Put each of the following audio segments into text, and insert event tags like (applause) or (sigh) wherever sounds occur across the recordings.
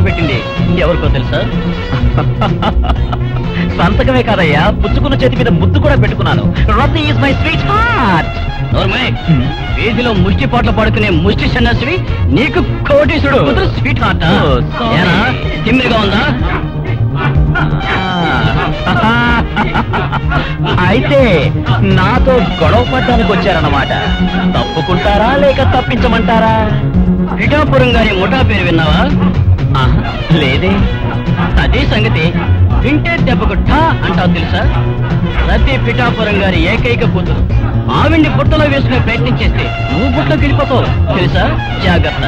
సంతకం పెట్టింది. ఎవరికో తెలుసా? (laughs) సంతకమే కాదయ్యా పుచ్చుకున్న చేతి మీద ముద్దు కూడా పెట్టుకున్నాను. Rati is my sweetheart వీధిలో ముష్టి పాటలు పాడుకునే ముష్టి సన్యాసివి నీకు కోటీసుడు స్వీట్ హార్ట్ తిమ్మిరిగా ఉందా? (laughs) అయితే నాతో గొడవ పడ్డానికి వచ్చారన్నమాట. తప్పుకుంటారా లేక తప్పించమంటారా? పిఠాపురం గారి ముఠా పేరు విన్నావా? లేదే. అదే సంగతి. వింటే దెబ్బకు ఠా అంటావు తెలుసా? ప్రతి పిఠాపురం గారి ఏకైక కూతురు. ఆవిడ్ని బుట్టలో వేసుకునే ప్రయత్నం చేస్తే నువ్వు బుట్టలోకి వెళ్ళిపోతావు తెలుసా? జాగ్రత్త.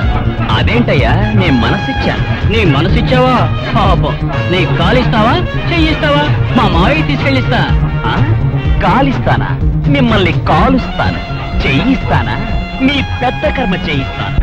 అదేంటయ్యా? నీ మనసిచ్చా? నీ మనసిచ్చావా? పాపం. నీ కాలిస్తావా? చెయ్యిస్తావా? మా మావయ్య తీసుకెళ్ళిస్తా. ఆ? కాలిస్తానా? మిమ్మల్ని కాలుస్తాను? చెయ్యిస్తానా? మీ పెద్ద కర్మ చేయిస్తాను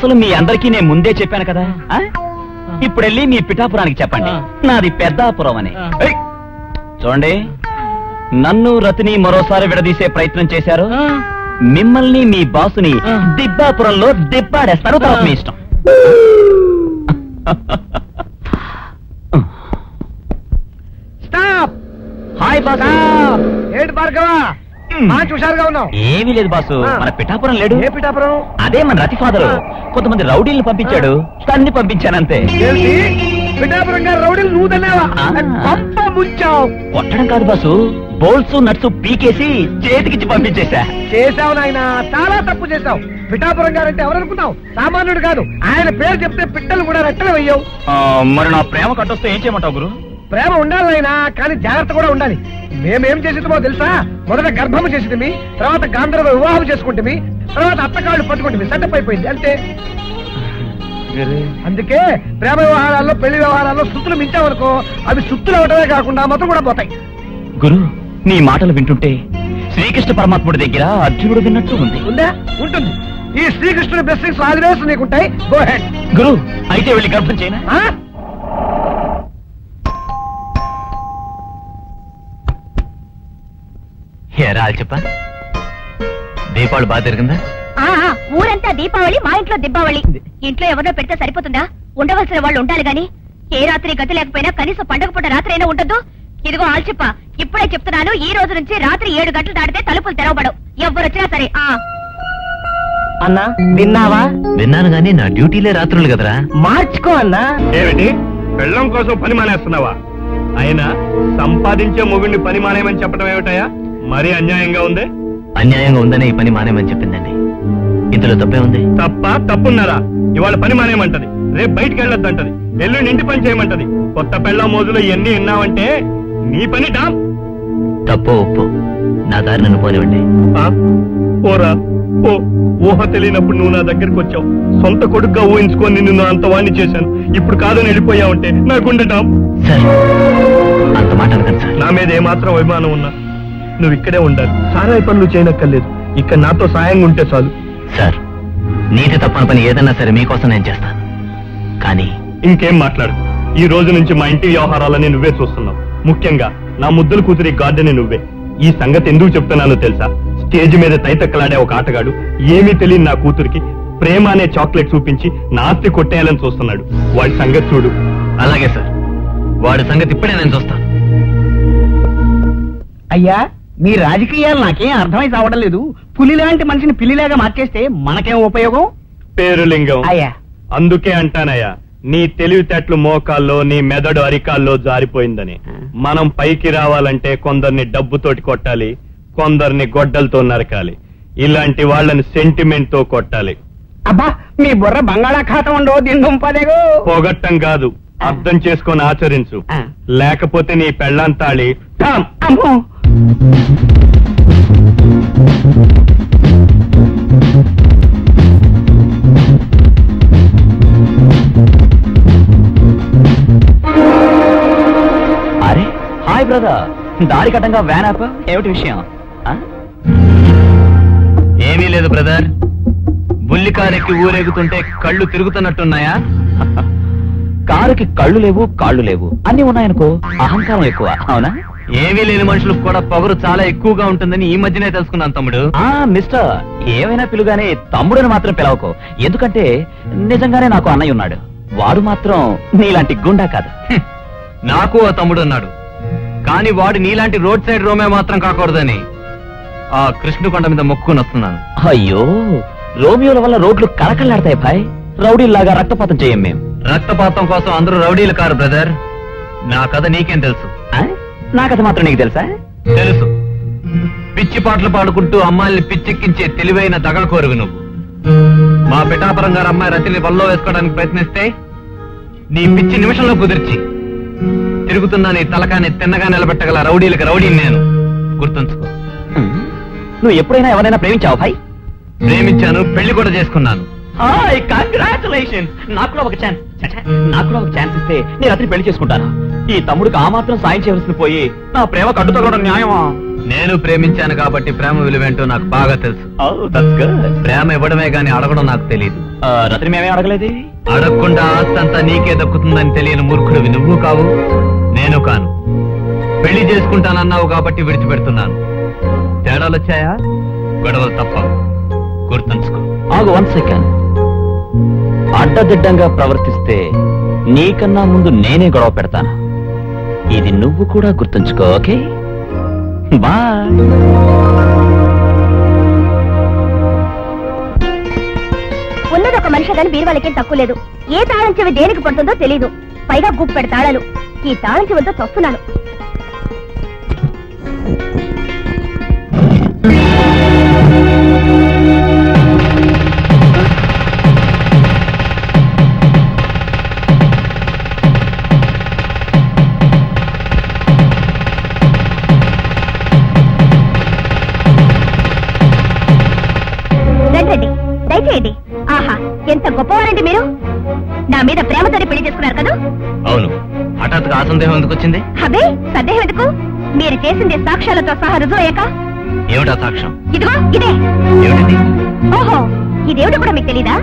అసలు మీ అందరికీ నేను ముందే చెప్పాను కదా? ఆ? ఇప్పుడు వెళ్ళి మీ పిఠాపురానికి చెప్పండి. నాది పెద్దాపురం అని. ఏయ్! చూడండి నన్ను రతిని మరోసారి విడదీసే ప్రయత్నం చేశారు. మిమ్మల్ని మీ బాసుని ఆ. దిబ్బాపురంలో దిబ్బాడేస్తారు. తర్వాత మీ ఇష్టం. స్టాప్! Hi boss. ఏంటి భార్గవ! చూశారుగా ఏమీ లేదు బాసు. మన పిఠాపురం లేడు. ఏ పిఠాపురం? అదే మన రతి ఫాదరు. కొంతమంది రౌడీల్ని పంపించాడు. తన్ని పంపించానంతే. పిఠాపురం గారు రౌడీలు నువ్వు తన్నావా? కొట్టడం కాదు బాసు. బోల్స్ నట్స్ పీకేసి చేతికిచ్చి పంపించేశా. చేసావు నాయన. చాలా తప్పు చేసావు పిఠాపురం గారు అంటే ఎవరనుకున్నావు? సామాన్యుడు కాదు. ఆయన పేరు చెప్తే పిట్టలు కూడా రెట్టలు వెయ్యవు ఆ, మరి నా ప్రేమ కట్టొస్తే ఏం చేయమంటావు గురు? ప్రేమ ఉండాలి నాయనా కానీ జాగ్రత్త కూడా ఉండాలి. మేమేం చేసేదిమో తెలుసా? మొదట గర్భము చేసేది తర్వాత గాంధర్వ వివాహం చేసుకుంటుంది తర్వాత అత్తకాళ్ళు పట్టుకుంటుంది సెటప్ అయిపోయింది అంతే. అందుకే ప్రేమ వ్యవహారాల్లో పెళ్ళి వ్యవహారాల్లో సుత్తులు మించామనుకో అవి సుత్తులు అవటమే కాకుండా మొత్తం కూడా పోతాయి. గురు నీ మాటలు వింటుంటే శ్రీకృష్ణ పరమాత్ముడి దగ్గర అర్జునుడు విన్నట్టు ఉంది. ఉందా? ఉంటుంది. ఈ శ్రీకృష్ణుడి బ్లెస్సింగ్స్ ఆల్వేస్ నీకుంటాయి. గో హెడ్ గురు అయితే వెళ్ళి గర్భం చేయనా చెప్ప. దీపావళి బాగా తిరిగిందా? ఊరంతా దీపావళి మా ఇంట్లో దీపావళి ఇంట్లో ఎవరో పెడితే సరిపోతుందా? ఉండవలసిన వాళ్ళు ఉండాలి గాని ఏ రాత్రి గతి లేకపోయినా కనీసం పండగ పూట రాత్రి అయినా ఉండదు ఇదిగో ఆల్చిప్ప ఇప్పుడే చెప్తున్నాను ఈ రోజు నుంచి రాత్రి ఏడు గంటలు దాటితే తలుపులు తెరవబడవు. ఎవ్వరు వచ్చినా సరే ఆ. అన్నా విన్నావా? విన్నాను గానీ నా డ్యూటీలే రాత్రులు కదరా. మార్చుకో అన్నా. ఏమిటి? పెళ్ళం కోసం పని మానేస్తున్నావా? అయినా సంపాదించే మొగుడిని పని మానేయమని చెప్పడం ఏమిటయా మరీ అన్యాయంగా ఉంది? అన్యాయంగా ఉందని ఈ పని మానేమని చెప్పిందండి. ఇందులో తప్పే ఉంది? తప్ప తప్పున్నారా? ఇవాళ పని మానేయమంటది. రేపు బయటికి వెళ్ళొద్దంటది. ఎల్లుండి ఇంటి పని చేయమంటది. కొత్త పెళ్ళం మోజులు ఎన్ని విన్నావంటే నీ పని డామ్. తప్పో ఒప్పు. నా దారి నన్ను పోనివ్వండి? ఓరా ఓ ఊహ తెలియనప్పుడు నువ్వు నా దగ్గరికి వచ్చావు. సొంత కొడుకుగా ఊహించుకొని నిన్ను అంత వాణ్ణి చేశాను. ఇప్పుడు కాదని వెళ్ళిపోయావంటే నా గుండె డామ్. సార్ అంత మాట నా మీద ఏమాత్రం అభిమానం ఉన్నా. నువ్వు ఇక్కడే ఉండాలి. సారాయి పనులు చేయనక్కర్లేదు. ఇక్కడ నాతో సాయంగా ఉంటే చాలు. సార్ నీతి తప్పని పని ఏదన్నా సరే మీకోసం నేను చేస్తాను. కానీ ఇంకేం మాట్లాడు. ఈ రోజు నుంచి మా ఇంటి వ్యవహారాలని నువ్వే చూస్తున్నావు. ముఖ్యంగా నా ముద్దుల కూతురి గార్డెన్ నువ్వే. ఈ సంగతి ఎందుకు చెప్తున్నానో తెలుసా? స్టేజ్ మీద తైతక్కలాడే ఒక ఆటగాడు ఏమీ తెలియని నా కూతురికి ప్రేమ అనే చాక్లెట్ చూపించి నాస్తి కొట్టేయాలని చూస్తున్నాడు. వాడి సంగతి చూడు. అలాగే సార్. వాడి సంగతి ఇప్పుడే నేను చూస్తాను. అయ్యా మీ రాజకీయాలు నాకేం అర్థమై చావడం లేదు. పులి లాంటి మనిషిని పిల్లిలాగా మార్చేస్తే మనకేం ఉపయోగం? పేరులింగం. అయ్యా. అందుకే అంటానయ్యా నీ తెలివితేటలు మోకాల్లో నీ మెదడు అరికాల్లో జారిపోయిందని. మనం పైకి రావాలంటే కొందరిని డబ్బుతోటి కొట్టాలి కొందరిని గొడ్డలతో నరకాలి. ఇలాంటి వాళ్ళని సెంటిమెంట్తో కొట్టాలి. అబ్బా మీ బుర్ర బంగాళాఖాతం ఉండో దీని దుంపదేగో పొగట్టం కాదు అర్థం చేసుకొని ఆచరించు. లేకపోతే నీ పెళ్ళాం తాళి. ఠామ్! అమ్మో! అరే హాయ్ బ్రదర్. దారి కట్టంగా వ్యాన్ ఆప్? ఏమిటి విషయం? ఏమీ లేదు బ్రదర్. బుల్లికారెక్కి ఊరేగుతుంటే కళ్ళు తిరుగుతున్నట్టున్నాయా? కారుకి కళ్ళు లేవు కాళ్ళు లేవు. అన్ని ఉన్నాయనుకో అహంకారం ఎక్కువ అవునా? ఏమీ లేని మనుషులకు కూడా పొగరు చాలా ఎక్కువగా ఉంటుందని ఈ మధ్యనే తెలుసుకున్నాను తమ్ముడు. ఆ మిస్టర్ ఏమైనా పిలుగానే తమ్ముడని మాత్రం పిలవకు. ఎందుకంటే నిజంగానే నాకు అన్నయ్య ఉన్నాడు. వాడు మాత్రం నీలాంటి గుండా కాదు. నాకు ఓ తమ్ముడు ఉన్నాడు. కానీ వాడు నీలాంటి రోడ్ సైడ్ రోమే మాత్రం కాకూడదని ఆ కృష్ణుకొండ మీద మొక్కుని వస్తున్నాను. అయ్యో రోమియోల వల్ల రోడ్లు కరకల్లాడతాయి భాయ్. రౌడీల్లాగా రక్తపాతం చేయం మేం. రక్తపాతం కోసం అందరూ రౌడీలు కారు బ్రదర్. నా కథ నీకేం తెలుసు? నా కథ మాత్రం నీకు తెలుసా? తెలుసు. పిచ్చి పాటలు పాడుకుంటూ అమ్మాయిల్ని పిచ్చెక్కించే తెలివైన దగలకోరుగు నువ్వు. మా పిఠాపురం గారు అమ్మాయి రతిని వల్లో వేసుకోవడానికి ప్రయత్నిస్తే నీ పిచ్చి నిమిషంలో కుదిర్చి తిరుగుతున్న నీ తలకాన్ని తిన్నగా నిలబెట్టగల రౌడీలకు రౌడీని నేను గుర్తుంచుకో. నువ్వు ఎప్పుడైనా ఎవరైనా ప్రేమించావు భాయ్? ప్రేమించాను పెళ్ళి కూడా చేసుకున్నాను. కంగ్రాచులేషన్స్ నాకు కూడా ఒక ఛాన్స్ నాకు కూడా ఒక ఛాన్స్ ఇస్తే నేను అతని పెళ్ళి చేసుకుంటాను? ఈ తమ్ముడికి ఆ మాత్రం సాయం చేయవలసింది పోయి నా ప్రేమ కట్టుతగడం న్యాయమా? నేను ప్రేమించాను కాబట్టి ప్రేమ విలువేంటో నాకు బాగా తెలుసు. ప్రేమ ఇవ్వడమే గాని అడగడం నాకు తెలియదు రత్ని మేమే అడగలేదు? అడగకుండా ఆస్తంతా నీకే దక్కుతుందని తెలియని మూర్ఖుడివి నువ్వు కావు నేను కాను. పెళ్ళి చేసుకుంటానన్నావు కాబట్టి విడిచిపెడుతున్నాను. తేడాలు వచ్చాయా గొడవలు తప్ప గుర్తుంచుకో. ఆగు వన్ సెకండ్ అడ్డదిడ్డంగా ప్రవర్తిస్తే నీకన్నా ముందు నేనే గొడవ పెడతాను. ఇది నువ్వు కూడా గుర్తుంచుకో ఓకే? బాయ్. ఉన్నది ఒక మనిషి కానీ బీరువాళ్ళకేం తక్కువ లేదు. ఏ తాళం చెవి దేనికి పడుతుందో తెలీదు. పైగా గుప్పెడు తాళాలు. ఈ తాళం చెవితో చస్తున్నాను. హఠాత్తుగా ఆ సందేహం ఎందుకు వచ్చింది? అబే సందేహం ఎందుకు? మీరు చేసింది సాక్ష్యాలతో సహా రుజువు అయ్యాక ఏమిటా సాక్ష్యం? ఇదిగో ఇదే. ఏమిటిది ఓహో ఇదేమిటో కూడా మీకు తెలీదా?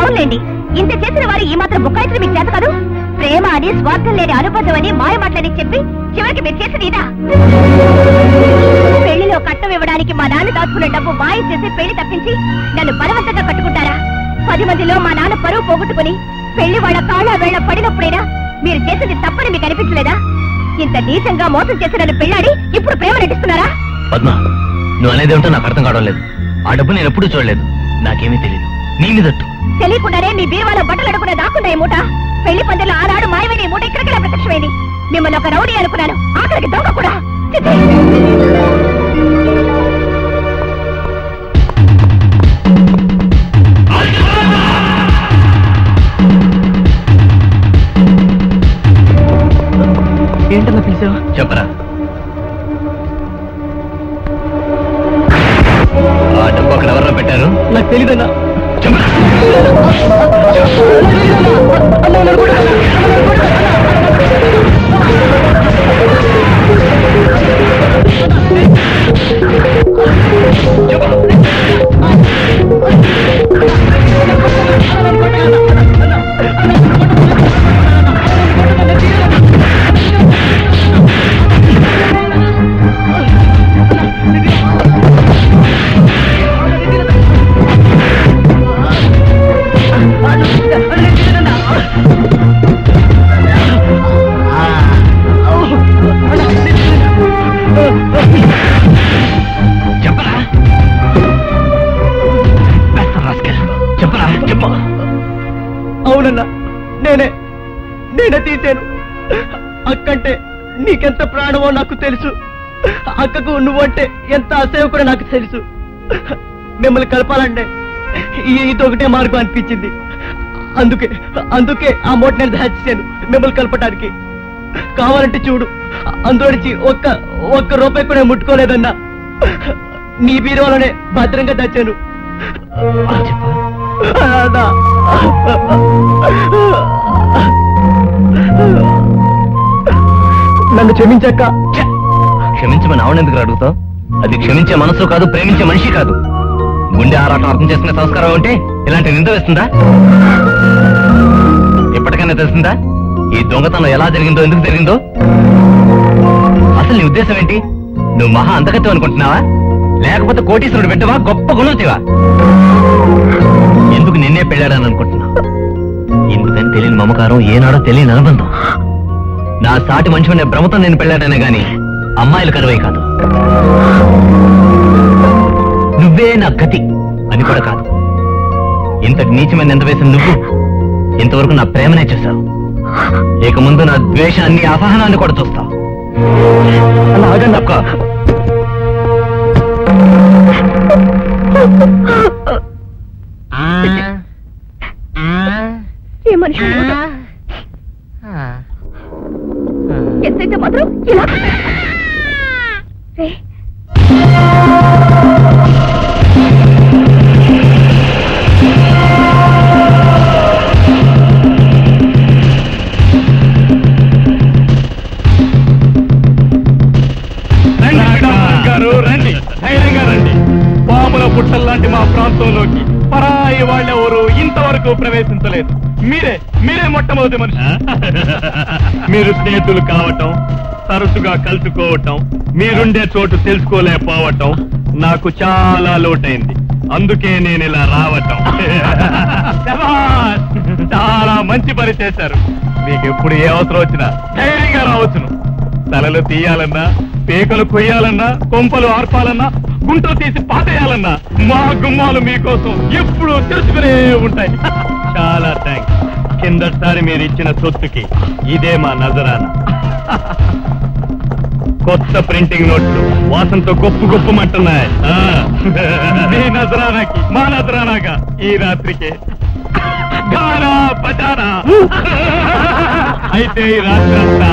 అవునండి ఇంత చేసిన వారు ఈ మాత్రం బుక్కాయించడం మీకు చేత కాదు. ప్రేమ అని స్వార్థం లేని అనుబంధం అని మాయ మాటలని చెప్పి చివరికి మీరు చేసిన ఇదా? పెళ్ళిలో కట్టం ఇవ్వడానికి మా నాన్న దాచుకున్న డబ్బు మాయం చేసి పెళ్ళి తప్పించి నన్ను బలవంతంగా కట్టుకుంటారా? పది మందిలో మా నాన్న పరువు పోగొట్టుకుని పెళ్ళి వాళ్ళ కాళ్ళ వేళ పడినప్పుడైనా మీరు చేసింది తప్పని మీకు అనిపించలేదా? ఇంత నీచంగా మోసం చేసిన పెళ్ళాడి ఇప్పుడు ప్రేమ నటిస్తున్నారా? పద్మ నువ్వు అనేది ఏమిటో నాకు అర్థం కావడం లేదు. ఆ డబ్బు నేను ఎప్పుడూ చూడలేదు. నాకేమీ తెలియదు నీ మీదట్టు తెలియకుండానే మీ బీరువాలో బట్టలు అడుకునే దాక్కుందా ఈ మూట? పెళ్ళి పందిలో ఆనాడు మాయమైన ఈ మూట ఇక్కడికి ప్రత్యక్షమైంది? మిమ్మల్ని ఒక రౌడీ అనుకున్నాను. ఆఖరికి దొంగ కూడా. ఏంటన్నా పిలిచావు? చెప్పరా. ఆ డబ్బు అక్కడ ఎవరన్నా పెట్టారు? నాకు తెలియదన్నా చెప్పరా. ప్రాణమో నాకు తెలుసు. అక్కకు నువ్వంటే ఎంత అసేవకుడో నాకు తెలుసు. మిమ్మల్ని కలపాలంటే ఈ- ఇది ఒకటే మార్గం అనిపించింది. అందుకే అందుకే ఆ మూట నేను దాచేశాను మిమ్మల్ని కలపడానికి కావాలంటే చూడు అందులో నుంచి ఒక్క ఒక్క రూపాయి కూడా నేను ముట్టుకోలేదన్నా. నీ బీరువాలోనే భద్రంగా దాచాను. అన్నా. నన్ను క్షమించక్క క్షమించమని ఆవిడెందుకు అడుగుతావు? అది క్షమించే మనసు కాదు ప్రేమించే మనిషి కాదు. గుండె ఆరాటం అర్థం చేసుకునే సంస్కారం ఉంటే ఇలాంటి నింద వేస్తుందా? ఎప్పటికైనా తెలిసిందా ఈ దొంగతనం ఎలా జరిగిందో ఎందుకు జరిగిందో? అసలు నీ ఉద్దేశం ఏంటి? నువ్వు మహా అంతకత్వం అనుకుంటున్నావా? లేకపోతే కోటీశ్వరుడు పెట్టవా? గొప్ప గుణవతివా? ఎందుకు నిన్నే పెళ్ళాడని అనుకుంటున్నావు? ఎందుకని తెలియని మమకారం ఏనాడో తెలియని అనుబంధం. నా సాటి మనిషి అనే భ్రమతో నేను పెళ్ళాడనే గాని అమ్మాయిలు కరువై కాదు. నువ్వే నా గతి అని కూడా కాదు. ఇంతటి నీచమైన ఎంత వేసిన నువ్వు ఇంతవరకు నా ప్రేమనే చూసావు ఇక ముందు నా ద్వేషాన్ని అసహనాన్ని కూడా చూస్తావు. తప్ప ఈ మనిషి మూట. ఎంతైతే మాత్రం ఇలా. గారు రండి. ధైర్యంగా రండి. పాముల పుట్టల్లాంటి మా ప్రాంతంలోకి పరాయి వాళ్ళెవరు ఇంతవరకు ప్రవేశించలేదు. మీరే మీరే మొట్టమొదటి మనిషి. (laughs) మీరు స్నేహితులు కావటం తరచుగా కలుసుకోవటం మీరుండే చోటు తెలుసుకోలేకపోవటం నాకు చాలా లోటైంది. అందుకే నేను ఇలా రావటం! (laughs) చాలా మంచి పని చేశారు. మీకు ఎప్పుడు ఏ అవసరం వచ్చినా ధైర్యంగా రావచ్చును. తలలు తీయాలన్నా పేకలు కొయ్యాలన్నా కొంపలు ఆర్పాలన్నా గుంటలు తీసి పాతేయాలన్నా మా గుమ్మాలు మీకోసం ఎప్పుడు తెలుసుకునే ఉంటాయి. (laughs) చాలా థ్యాంక్స్ కిందసారి మీరు ఇచ్చిన సొత్తుకి ఇదే మా నజరాన. (laughs) కొత్త ప్రింటింగ్ నోట్లు వాసనతో గొప్ప గొప్పమంటున్నాయి ఆ. (laughs) మీ నజరానాకి మా నజరానాగా ఈ రాత్రికి. (laughs) అయితే ఈ రాత్రంతా